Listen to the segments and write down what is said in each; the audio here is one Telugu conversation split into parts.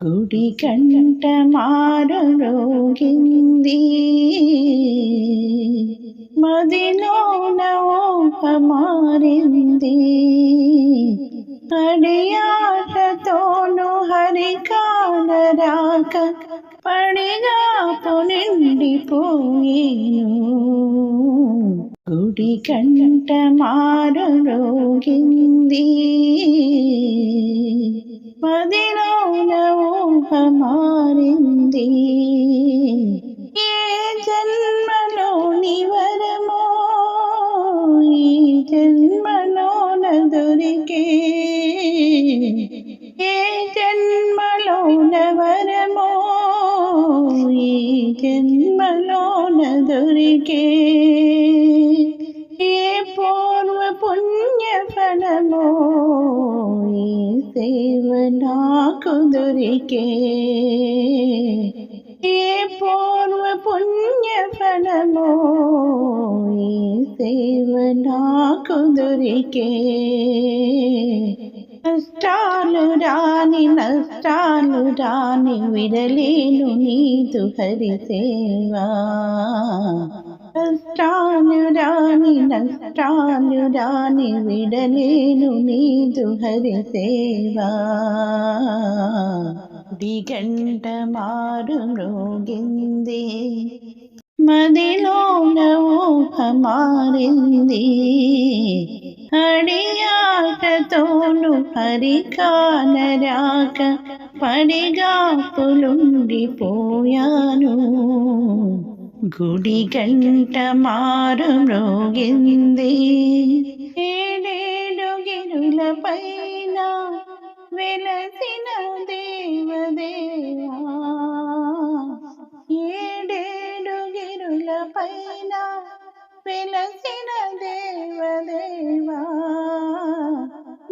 കുടികണ്ട മാരരോഗിന്ദി മതിനോനവോ ഹമാരിന്ദി അടിയാട്ടത്തോണു ഹരികാലരാക പണികാപ്പു നിണ്ടിപ്പോയേനു കുടികണ്ട മാരരോഗിന്ദി నిండిపోయేను గుడి ఊహ మారింది ఏ జన్మలోని వరమో ఈ జన్మలోన దొరికే ఏ జన్మలోన వరమో ఈ జన్మలోన దొరికే ఏ పూర్వ పుణ్య ఫలమో ఈ సేవ నాకు దొరికే ఏ పూర్వ పుణ్య ఫలమో ఈ సేవ నాకు దొరికే కష్టాలు రాని నష్టాలు రాని విడలేను నీదు హరి సేవా నష్టాను రాని నష్టాను రాని విడలేను నీదు హరి సేవా. దిగంట మారు మ్రోగింది మదిలోన ఊహ మారింది. అడియాటతోను హరికానరాక పడిగా పడిగాపులుండిపోయాను. గుడి గంట మారు మ్రోగింది ఏడేడు గిరుల పైన వెలసిన దేవదేవా ఏడేడు గిరుల పైన వెలసిన దేవదేవా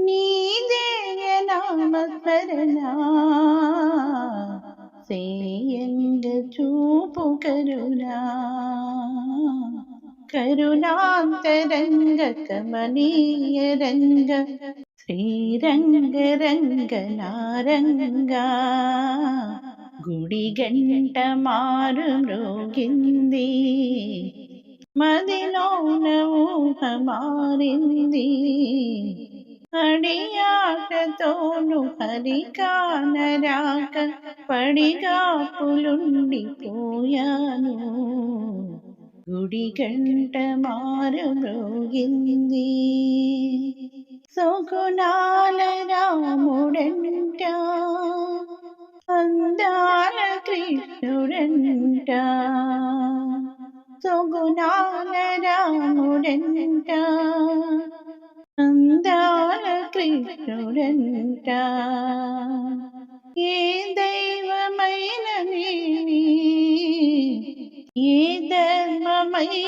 నీ దేయ నామస్మరణ సేయంగ చూపు కరుణా కరుణాంతరంగ కమనీయ రంగ శ్రీరంగ రంగ నారంగా గుడి గంట మారు మ్రోగింది మదిలోన ఊహ మారింది അടിയാട്ടത്തോടു ഹരിക്കാനരാക്ക പടികാപ്പുലുണ്ടി പോയാനോ. ഗുടികണ്ഠമാരുമൃഗിന്ദി സുഗുണാല രാമുടണ്ട അന്താല കൃഷ്ണുടണ്ട സുഗുണാല కృష్ణుడంట ఏ దైవమైన నేమి ఏ ధర్మమైనదేమి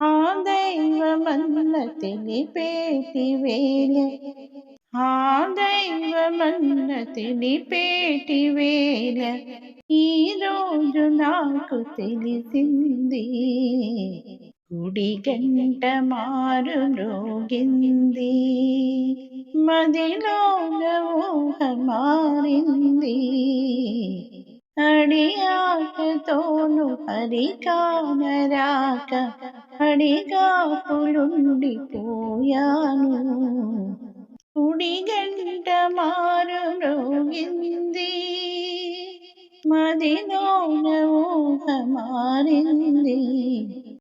ఆ దైవమన్న తెలిపేటి వేళ ఆ దైవమన్న తెలిపేటి వేళ ఈ రోజు నాకు తెలిసింది മുടികണ്ഠമാരു രോഗിന്തി മതിലോലമോഹമാറിന്തി അടിയാക്ക തോന്നു ഹരികാനരാക അടികാപ്പുലുണ്ടി പോയാനു. കുടികണ്ഠമാരു രോഗിന്തി മതിലോലമോഹമാറിന്തി